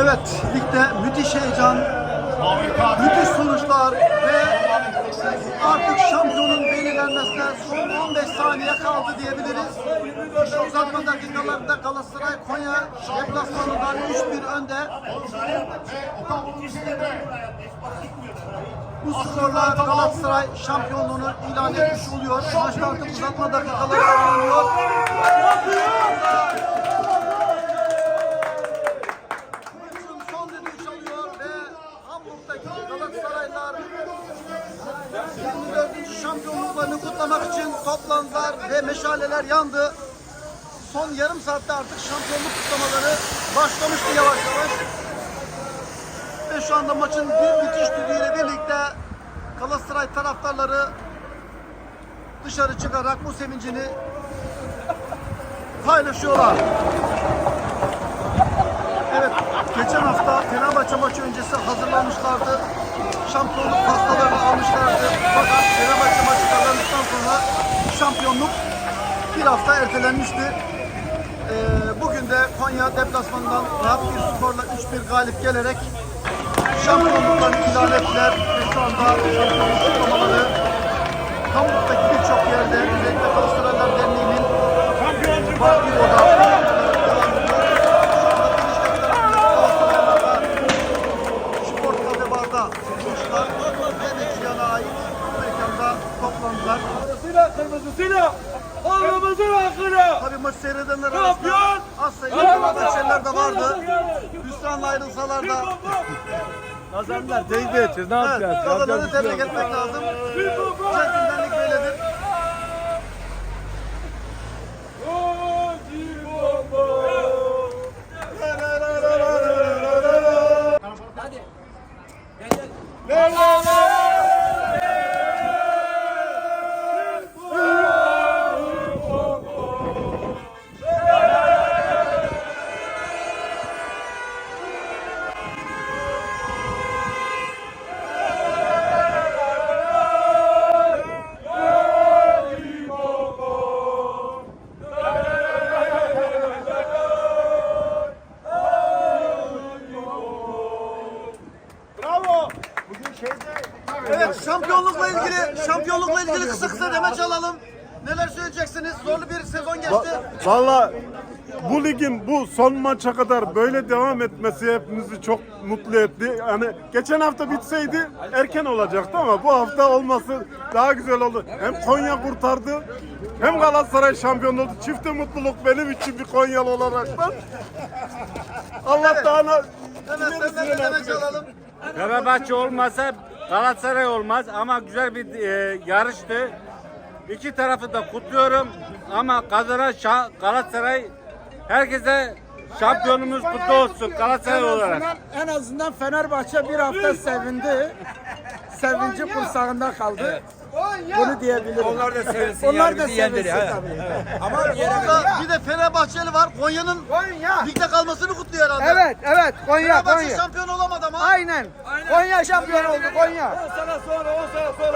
Evet, ligde müthiş heyecan, müthiş sonuçlar ve artık şampiyonun belirlenmesine son 15 saniye kaldı diyebiliriz. Uzatma dakikalarında Galatasaray Konya deplasmanından 3-1 önde. Bu skorla Galatasaray şampiyonluğunu ilan etmiş oluyor. Maçta artık uzatma dakikaları oynanıyor. Kutlamak için toplandılar ve meşaleler yandı. Son yarım saatte artık şampiyonluk kutlamaları başlamıştı yavaş yavaş. Ve şu anda maçın bir bitiş düdüğüyle birlikte Galatasaray taraftarları dışarı çıkarak bu sevincini paylaşıyorlar. Evet, geçen hafta Fenerbahçe maçı öncesi hazırlanmışlardı. Şampiyonluk almışlardı. Fakat Fenerbahçe maçı kazandıktan sonra şampiyonluk bir hafta ertelenmişti. Ee, bugün de Konya deplasmanından rahat bir skorla 3-1 galip gelerek şampiyonluklarını ilan ettiler. Ve şu anda şampiyonluk kutlamaları Hamburg'daki birçok yerde özellikle Galatasaraylar Derneği'nin farklı oda devam ediyor. Şu anda Spor Cafe Bar'da çocuklar ve Meksikan'a ait bu mekanda toplandılar. Silah kırmızısıyla alnımızın hakkını. Tabii maç seyredenler arasında az sayıda Fenerbahçeliler de vardı. Hüsranla ayrılsalar da. Kazanlar teyze edeceğiz. Ne evet, kazananı tebrik etmek lazım. Evet şampiyonlukla ilgili şampiyonlukla ilgili kısa kısa demeç alalım. Neler söyleyeceksiniz? Zorlu bir sezon geçti. Valla bu ligin bu son maça kadar böyle devam etmesi hepimizi çok mutlu etti. Yani geçen hafta bitseydi erken olacaktı ama bu hafta olması daha güzel oldu. Hem Konya kurtardı hem Galatasaray şampiyon oldu. Çifte mutluluk benim için bir Konyalı olaraktan. Allah daha ne- Evet senden de demeç alalım. Fenerbahçe olmasa Galatasaray olmaz ama güzel bir e, yarıştı. İki tarafı da kutluyorum ama kazanan şa- Galatasaray herkese şampiyonumuz kutlu olsun Galatasaray olarak. en azından Fenerbahçe bir hafta sevindi. Sevinci kursağında kaldı. Bunu diyebilirim. Onlar da sevinsin. Onlar da sevinsin tabii. Orada bir de Fenerbahçeli var. Konya'nın ligde kalmasını kutluyor herhalde. Evet, evet. Konya, Fenerbahçe Konya. şampiyon olamadı ama. Aynen. Konya şampiyon oldu, Konya. 10 sene sonra 10 sene sonra